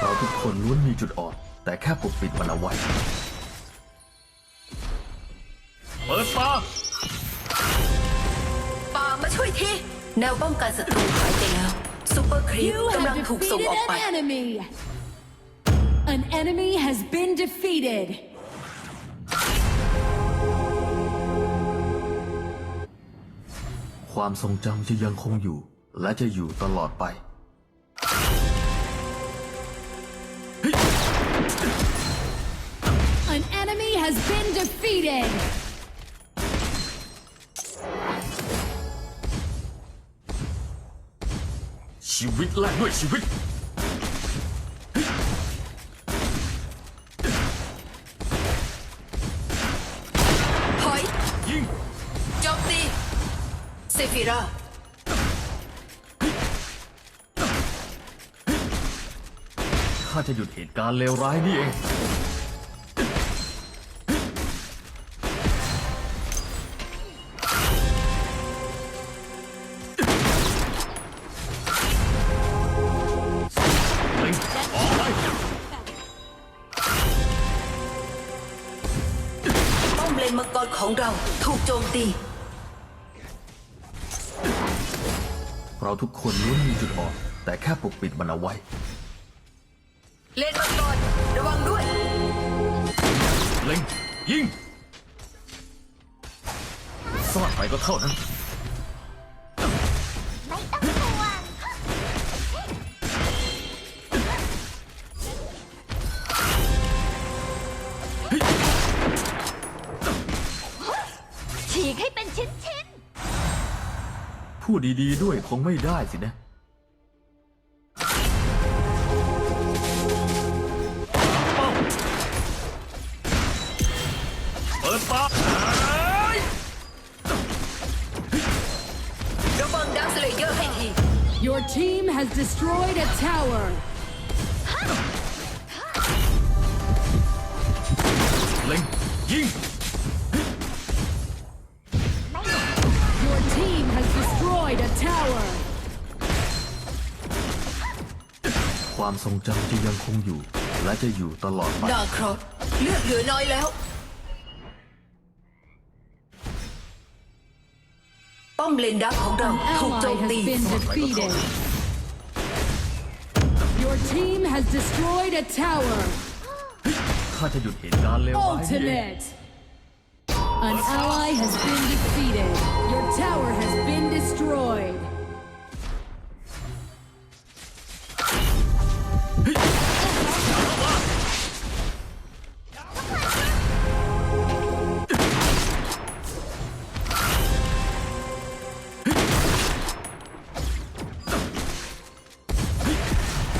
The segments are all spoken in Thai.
เราทุกคนล้วนมีจุดอ่อน แต่แค่ปกปิดมันเอาไว้ เปิดตาปามาช่วยทีแนวป้องกันศัตรูหายไปแล้วซูเปอร์ครีป You กำลัง have ถูกส่ง defeated ออกไป an enemy. An enemy has been defeated. ความทรงจำจะยังคงอยู่ และจะอยู่ตลอดไป has been defeated. ชีวิตแลกด้วยชีวิตถอยยิงโจมตีเซฟิรา ข้าจะหยุดเหตุการณ์เลวร้ายนี่เอง ของเราถูกโจมตี เราทุกคนล้วนมีจุดอ่อนแต่แค่ปกปิดมันเอาไว้ เลนมังกรระวังด้วย เล็งยิงซ่อนไปก็เท่านั้น พูดดีๆด้วยคงไม่ได้สินะ เปิดปากระวังดักสเลเยอร์ให้ที Your team has destroyed a tower. เล็งยิง tower. ความทรงจำจะยังคงอยู่ และจะอยู่ตลอดไป ดาครอสเลือดเหลือน้อยแล้ว ป้อมเลนดักของเรา An ถูกโจ ally ม has ตี been defeated. Your team has destroyed a tower. ข้าจะหยุดเหตุการณ์เลวร้ายนี่เอง Ultimate. An ally has been defeated. Your tower has been destroyed.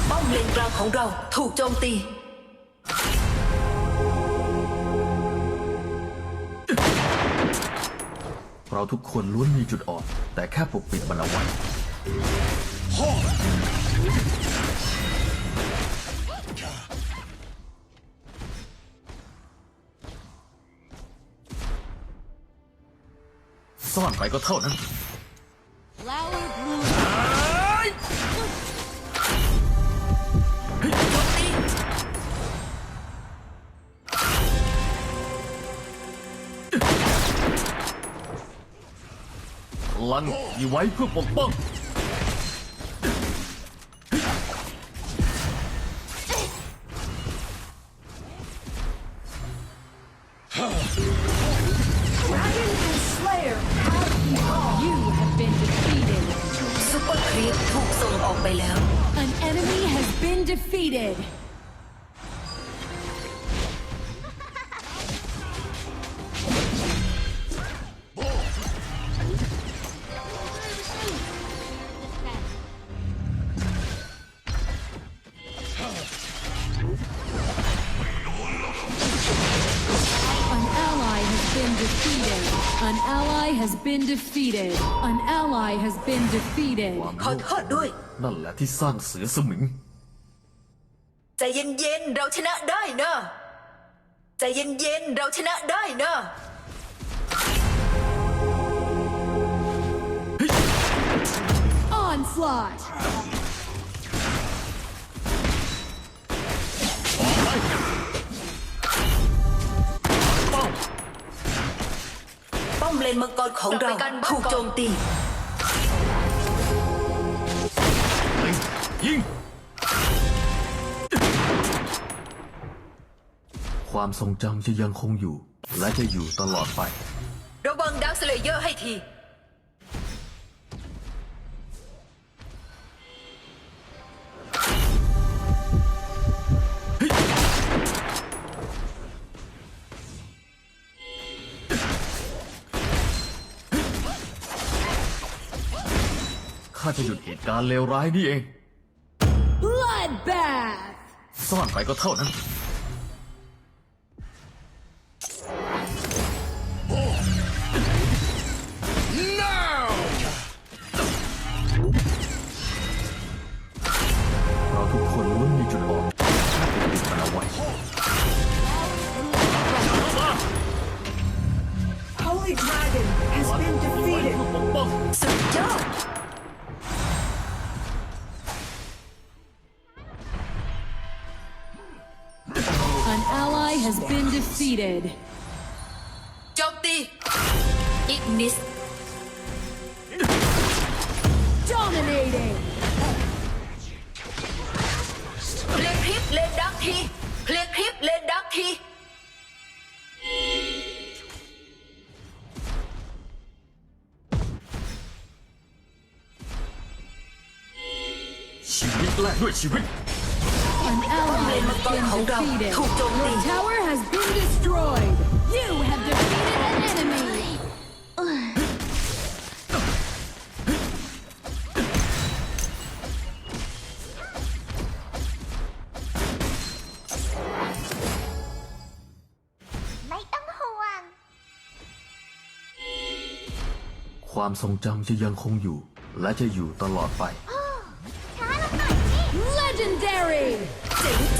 ป้อมเลนกล เราทุกคนล้วนมีจุดอ่อน แต่แค่ปกปิดมันเอาไว้ซ่อนไปก็เท่านั้น ลัง มีไว้เพื่อปกป้อง ally has been defeated. An ally has been defeated. ขอโทษด้วย นั่นแหละที่สร้างเสือสมิง ใจเย็นๆ เราชนะได้นะใจเย็นๆ เราชนะได้นะ Onslaught! เลนมังกรของเรากลับไปกันบ้านก่อนถูกโจมตีเล็งยิง ความทรงจำจะยังคงอยู่ และจะอยู่ตลอดไประวังดักสเลเยอร์ให้ที ข้าจะหยุดเหตุการณ์เลวร้ายนี่เอง Bloodbath! ซ่อนไปก็เท่านั้น defeated. โจมตีอิกนิส Dominating! เพลียงคลิปเลนดักทีเพ An ally has been defeated. Your tower has been destroyed. You have defeated an enemy. ไม่ต้องห่วง ความทรงจำจะยังคงอยู่ และจะอยู่ตลอดไปช้าลงหน่อยสิ Legendary! เจ๋งแ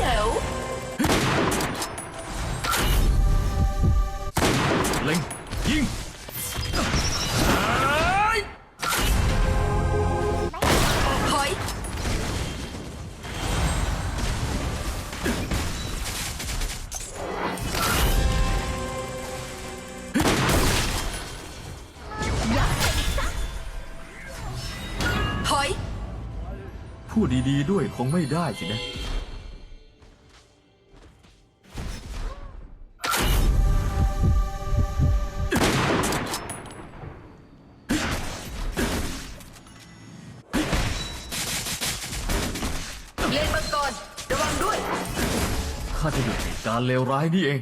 ดดีๆ ด้วยคงไม่ได้สินะ เลนมังกรระวังด้วย ข้าจะหยุดเหตุการณ์เลวร้ายนี่เอง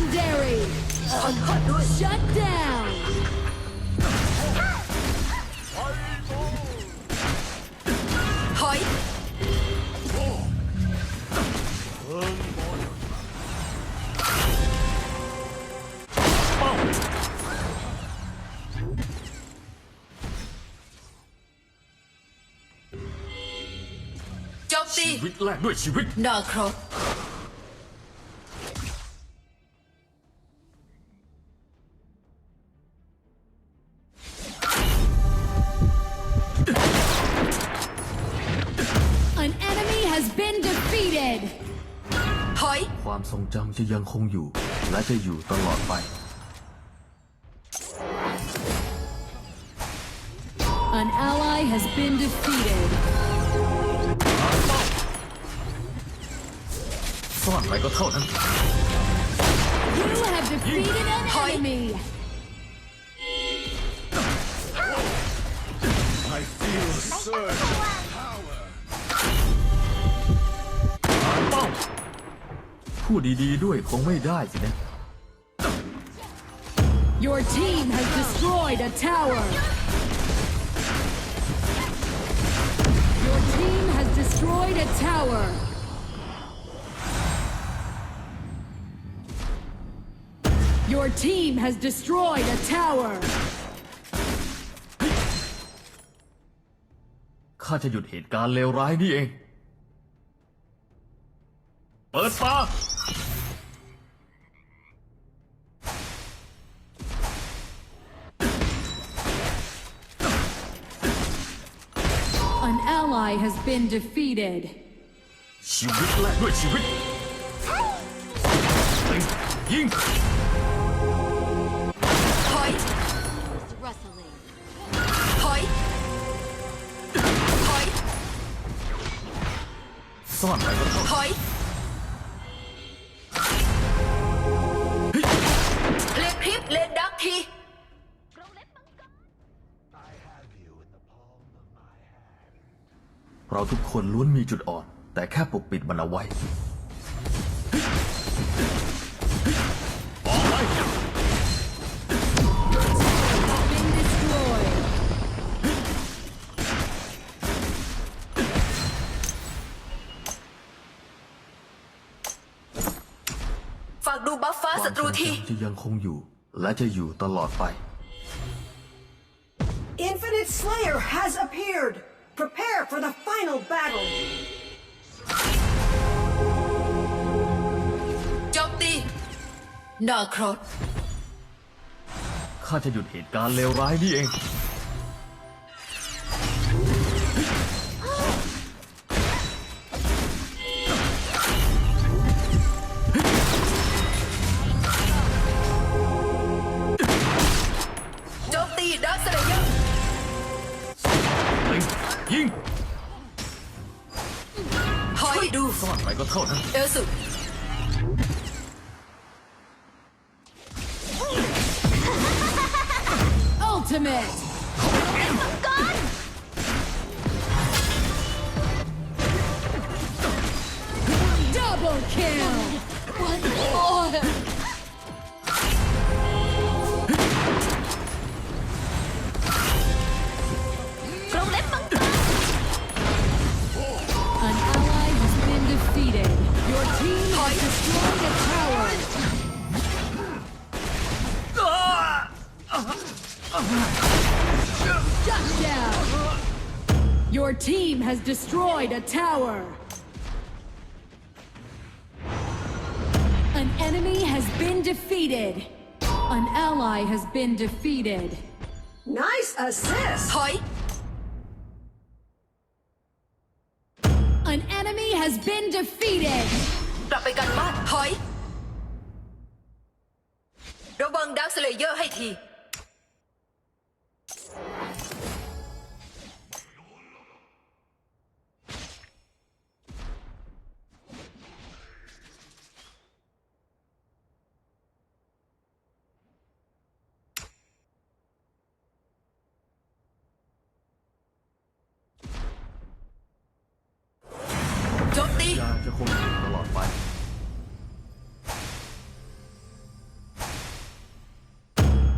Legendary! ขอโทษด้วย Shut down! ถอยเป้าโจมตีชีวิตแลกด้วยชีวิตนา ความทรงจำจะยังคงอยู่ และจะอยู่ตลอดไป An ally has been defeated. ซ่อนไปก็เท่านั้น You have defeated an enemy! I feel a surge พูดดีๆด้วยคงไม่ได้สินะ Your team has destroyed a tower! Your team has destroyed a tower! Your team has destroyed a tower! ข้าจะหยุดเหตุการณ์เลวร้ายนี่เอง เปิดตา ally has been defeated. ชีวิต เราทุกคนล้วนมีจุดอ่อน แต่แค่ปกปิดมันเอาไว้ Been destroyed. ฝากดูบัฟฟ้าควาศัมตรูทรงทีจำที่ยังคงอยู่ และจะอยู่ตลอดไป Infinite Slayer has appeared. Prepare for the final battle. โจมตีนาครอสข้าจะหยุดเหตุการณ์เลวร้ายนี่เอง ยิงถอยดูซ่อนไปก็เท่านั้นเอลสุ Ultimate. Double has destroyed a tower. An enemy has been defeated. An ally has been defeated. Nice assist. ถอย An enemy has been defeated. กลับไปกันบ้าน ถอย ระวังดักสเลเยอร์ให้ที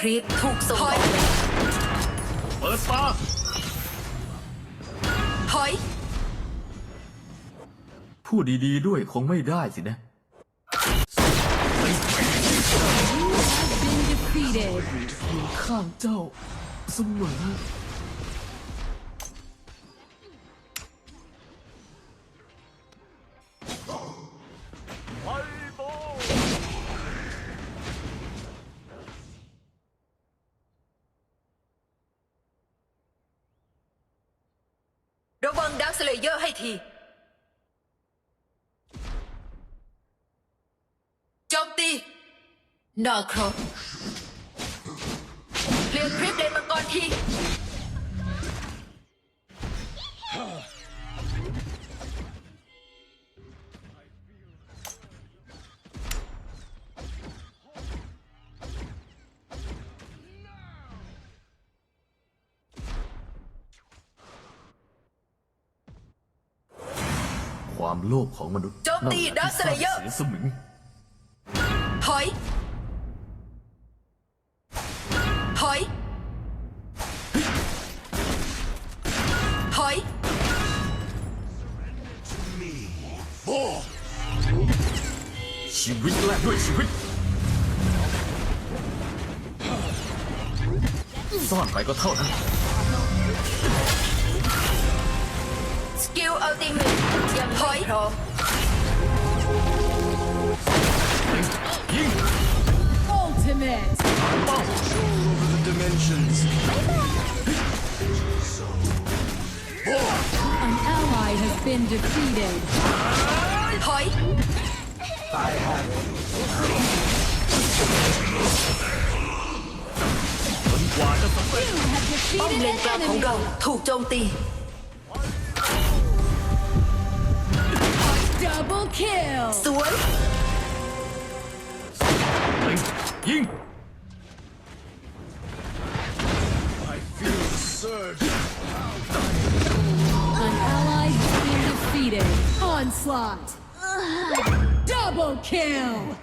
ครีปถูกส่งออกไปเปิดตาถอย พูดดีๆด้วยคงไม่ได้สินะ Been defeated. ข้างเจ้าเสมอ นอครบเรียนคลิปเดนมังกรทีความโลภของมนุษย์โจมตีดาร์สเลเยอร์ นั่นแหละวางเสียสมิง ชีวิตแลกด้วยชีวิต ซ่อนไปก็เท่านั้น สกิลอัลติเมทยังถอยพร้อมยิง Ultimate. Over the dimensions. ally has been defeated. Hoi. I have. Bom lên cao khổng cầu, thủ trông tì. Double kill. Xuống. Ying. Onslaught. Double kill.